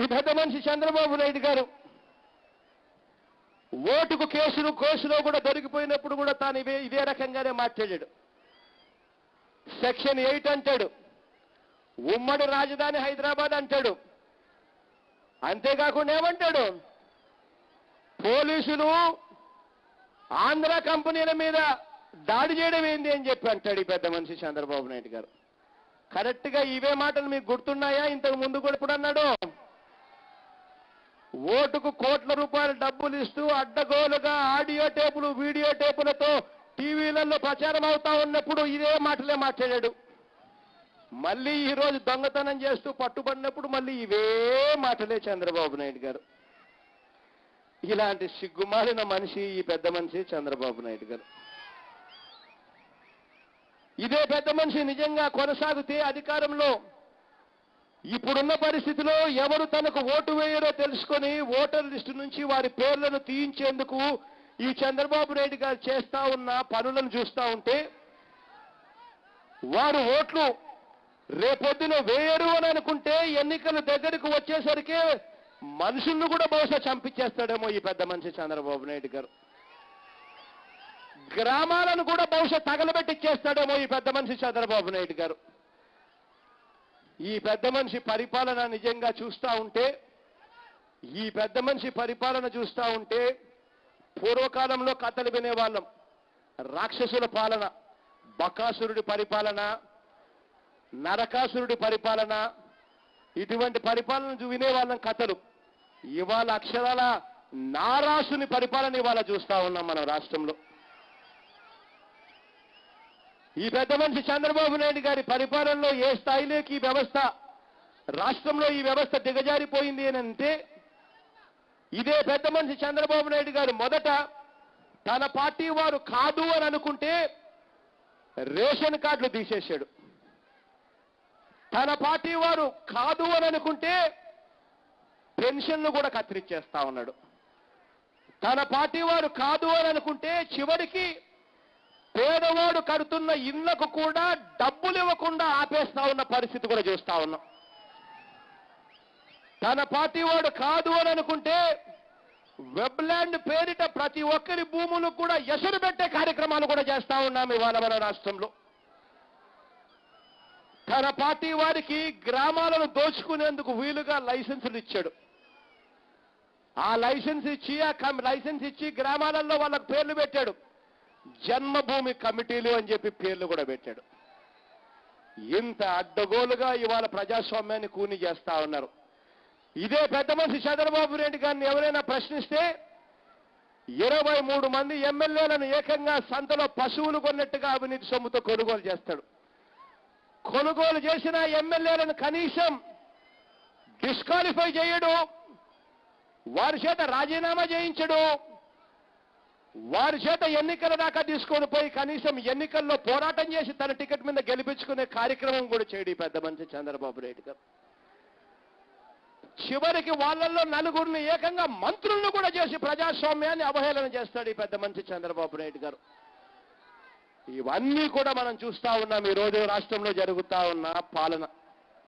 ఈ పెద్ద మనిషి చంద్రబాబు నాయుడు గారు ఓటుకు కేసులు కోసులో కూడా దొరికిపోయినప్పుడు కూడా తాను ఇవే ఇదే రకంగానే మాట్లాడాడు. సెక్షన్ ఎయిట్ అంటాడు. ఉమ్మడి రాజధాని హైదరాబాద్ అంటాడు. అంతేకాకుండా ఏమంటాడు? పోలీసులు ఆంధ్ర కంపెనీల మీద దాడి చేయడం ఏంది అని చెప్పి అంటాడు ఈ పెద్ద మనిషి చంద్రబాబు నాయుడు గారు. కరెక్ట్గా ఇవే మాటలు మీకు గుర్తున్నాయా? ఇంతకు ముందు కూడా ఇప్పుడు అన్నాడు ఓటుకు కోట్ల రూపాయల డబ్బులు ఇస్తూ అడ్డగోలుగా ఆడియో టేపులు వీడియో టేపులతో టీవీలలో ప్రచారం అవుతా ఉన్నప్పుడు ఇదే మాటలే మాట్లాడాడు. మళ్ళీ ఈరోజు దొంగతనం చేస్తూ పట్టుబడినప్పుడు మళ్ళీ ఇవే మాటలే చంద్రబాబు నాయుడు గారు. ఇలాంటి సిగ్గుమాలిన మనిషి ఈ పెద్ద మనిషి చంద్రబాబు నాయుడు గారు. ఇదే పెద్ద మనిషి నిజంగా కొనసాగితే అధికారంలో ఇప్పుడున్న పరిస్థితిలో ఎవరు తనకు ఓటు వేయరో తెలుసుకొని ఓటర్ లిస్టు నుంచి వారి పేర్లను తీయించేందుకు ఈ చంద్రబాబు నాయుడు గారు చేస్తా ఉన్న పనులను చూస్తా ఉంటే వారు ఓట్లు రేపొద్దున వేయరు అని అనుకుంటే ఎన్నికలు దగ్గరకు వచ్చేసరికి మనుషులను కూడా బహుశా చంపించేస్తాడేమో ఈ పెద్ద మనిషి చంద్రబాబు నాయుడు గారు. గ్రామాలను కూడా బహుశా తగలబెట్టిచ్చేస్తాడేమో ఈ పెద్ద మనిషి చంద్రబాబు నాయుడు గారు. ఈ పెద్ద మనిషి పరిపాలన నిజంగా చూస్తూ ఉంటే ఈ పెద్ద మనిషి పరిపాలన చూస్తూ ఉంటే పూర్వకాలంలో కథలు వినేవాళ్ళం. రాక్షసుల పాలన బకాసురుడి పరిపాలన నరకాసురుడి పరిపాలన ఇటువంటి పరిపాలన వినేవాళ్ళం కథలు. ఇవాళ అక్షరాల నారాసుని పరిపాలన ఇవాళ చూస్తూ ఉన్నాం మన రాష్ట్రంలో. ఈ పెద్ద మనిషి చంద్రబాబు నాయుడు గారి పరిపాలనలో ఏ స్థాయిలోకి ఈ వ్యవస్థ రాష్ట్రంలో ఈ వ్యవస్థ దిగజారిపోయింది అని అంటే ఇదే పెద్ద మనిషి చంద్రబాబు నాయుడు గారు మొదట తన పార్టీ వారు కాదు అని అనుకుంటే రేషన్ కార్డులు తీసేశాడు. తన పార్టీ వారు కాదు అని అనుకుంటే పెన్షన్లు కూడా కత్తిరించేస్తా ఉన్నాడు. తన పార్టీ వారు కాదు అని అనుకుంటే చివరికి పేదవాడు కడుతున్న ఇళ్ళకు కూడా డబ్బులు ఇవ్వకుండా ఆపేస్తా ఉన్న పరిస్థితి కూడా చూస్తా ఉన్నాం. తన పార్టీ వాడు కాదు అని అనుకుంటే వెబ్లాండ్ పేరిట ప్రతి ఒక్కరి భూములు కూడా ఎసరు పెట్టే కార్యక్రమాలు కూడా చేస్తా ఉన్నాం ఇవాళ మన రాష్ట్రంలో. తన పార్టీ వారికి గ్రామాలను దోచుకునేందుకు వీలుగా లైసెన్సులు ఇచ్చాడు. ఆ లైసెన్స్ ఇచ్చి ఆ లైసెన్స్ ఇచ్చి గ్రామాలలో వాళ్ళకు పేర్లు పెట్టాడు. జన్మభూమి కమిటీలు అని చెప్పి పేర్లు కూడా పెట్టాడు. ఇంత అడ్డగోలుగా ఇవాళ ప్రజాస్వామ్యాన్ని కూని చేస్తా ఉన్నారు. ఇదే పెద్ద మనిషి చంద్రబాబు రెడ్డి గారిని ఎవరైనా ప్రశ్నిస్తే ఇరవై మూడు మంది ఎమ్మెల్యేలను ఏకంగా సంతలో పశువులు కొన్నట్టుగా అవినీతి సొమ్ముతో కొనుగోలు చేస్తాడు. కొనుగోలు చేసిన ఎమ్మెల్యేలను కనీసం డిస్క్వాలిఫై చేయడు. వారి చేత రాజీనామా చేయించడు. వారి చేత ఎన్నికల దాకా తీసుకొని పోయి కనీసం ఎన్నికల్లో పోరాటం చేసి తన టికెట్ మీద గెలిపించుకునే కార్యక్రమం కూడా చేయడు పెద్ద మంచి చంద్రబాబు నాయుడు గారు. చివరికి వాళ్ళల్లో నలుగురిని ఏకంగా మంత్రులను కూడా చేసి ప్రజాస్వామ్యాన్ని అవహేళన చేస్తాడు ఈ పెద్ద మంచి చంద్రబాబు నాయుడు గారు. ఇవన్నీ కూడా మనం చూస్తా ఉన్నాం ఈ రోజు రాష్ట్రంలో జరుగుతా ఉన్న పాలన.